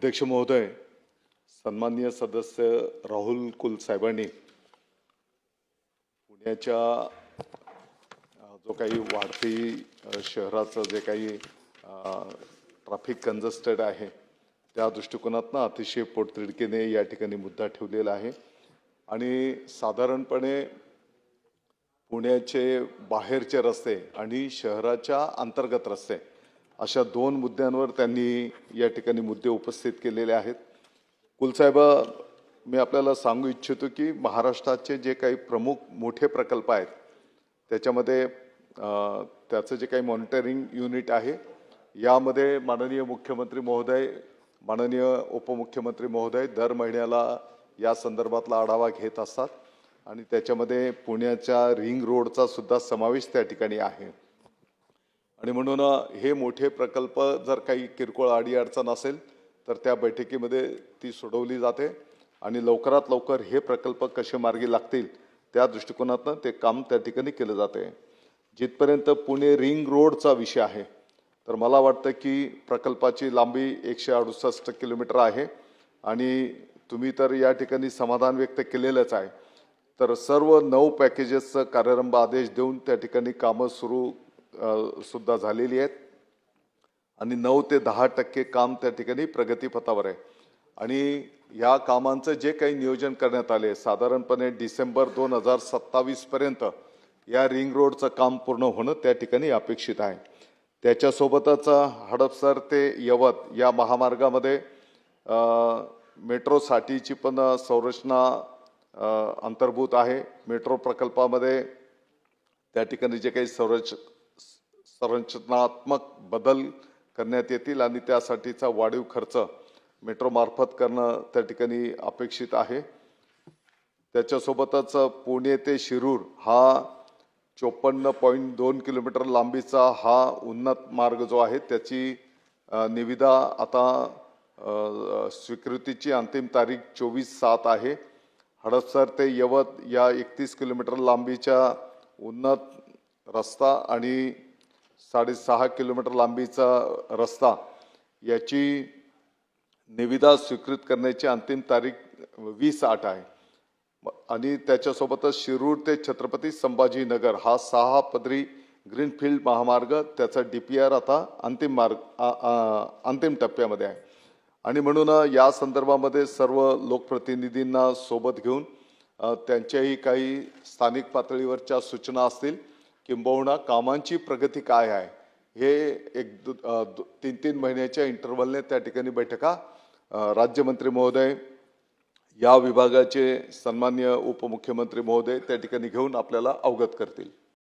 अध्यक्ष महोदय सन्माननीय सदस्य राहुल कुल साहेबांनी पुण्याच्या जो काही वाढती शहराचं जे काही ट्रॅफिक कंजस्टेड आहे त्या दृष्टिकोनातनं अतिशय पोटतिडकीने या ठिकाणी मुद्दा ठेवलेला आहे. आणि साधारणपणे पुण्याचे बाहेरचे रस्ते आणि शहराच्या अंतर्गत रस्ते अशा दोन मुद्द्यांवर त्यांनी या ठिकाणी मुद्दे उपस्थित केलेले आहेत. कुलसाहेब मी आपल्याला सांगू इच्छितो की महाराष्ट्राचे जे काही प्रमुख मोठे प्रकल्प आहेत त्याच्यामध्ये त्याचं जे काही मॉनिटरिंग युनिट आहे यामध्ये माननीय मुख्यमंत्री महोदय माननीय उपमुख्यमंत्री महोदय दर महिन्याला या संदर्भातला आढावा घेत असतात. आणि त्याच्यामध्ये पुण्याच्या रिंग रोडचा सुद्धा समावेश त्या ठिकाणी आहे. आणि म्हणून हे मोठे प्रकल्प जर काही किरकोळ अडीअडचण असेल तर त्या बैठकीमध्ये ती सोडवली जाते आणि लवकरात लवकर हे प्रकल्प कसे मार्गी लागतील त्या दृष्टिकोनातनं ते काम त्या ठिकाणी केलं जाते. जिथपर्यंत पुणे रिंग रोडचा विषय आहे तर मला वाटतं की प्रकल्पाची लांबी एकशे अडुसष्ट किलोमीटर आहे आणि तुम्ही तर या ठिकाणी समाधान व्यक्त केलेलंच आहे. तर सर्व नऊ पॅकेजेसचं कार्यारंभ आदेश देऊन त्या ठिकाणी कामं सुरू सुद्धा झालेली आहेत. आणि नऊ ते दहा टक्के काम त्या ठिकाणी प्रगतीपथावर आहे. आणि या कामांचं जे काही नियोजन करण्यात आले साधारणपणे डिसेंबर दोन हजार सत्तावीसपर्यंत या रिंग रोडचं काम पूर्ण होणं त्या ठिकाणी अपेक्षित आहे. त्याच्यासोबतच हडपसर ते यवत या महामार्गामध्ये मेट्रोसाठीची पण संरचना अंतर्भूत आहे. मेट्रो प्रकल्पामध्ये त्या ठिकाणी जे काही संरच संरचनात्मक बदल करण्यात येतील आणि त्यासाठीचा वाढीव खर्च मेट्रोमार्फत करणं त्या ठिकाणी अपेक्षित आहे. त्याच्यासोबतच पुणे ते शिरूर हा चोपन्न पॉईंट दोन किलोमीटर लांबीचा हा उन्नत मार्ग जो आहे त्याची निविदा आता स्वीकृतीची अंतिम तारीख चोवीस सात आहे. हडपसर ते यवत या एकतीस किलोमीटर लांबीच्या उन्नत रस्ता आणि साडेसहा किलोमीटर लांबीचा रस्ता याची निविदा स्वीकृत करण्याची अंतिम तारीख वीस आठ आहे. आणि त्याच्यासोबतच शिरूर ते छत्रपती संभाजीनगर हा सहा पदरी ग्रीनफील्ड महामार्ग त्याचा डी पी आर आता अंतिम मार्ग आ- आ- अंतिम टप्प्यामध्ये आहे. आणि म्हणून या संदर्भामध्ये सर्व लोकप्रतिनिधींना सोबत घेऊन त्यांच्याही काही स्थानिक पातळीवरच्या सूचना असतील किंबहुना कामांची प्रगती काय आहे? हे एक दु- तीन तीन महिन्याच्या इंटरव्हलने त्या ठिकाणी बैठका. राज्यमंत्री महोदय या विभागाचे सन्मान्य उपमुख्यमंत्री महोदय त्या ठिकाणी घेऊन आपल्याला अवगत करतील.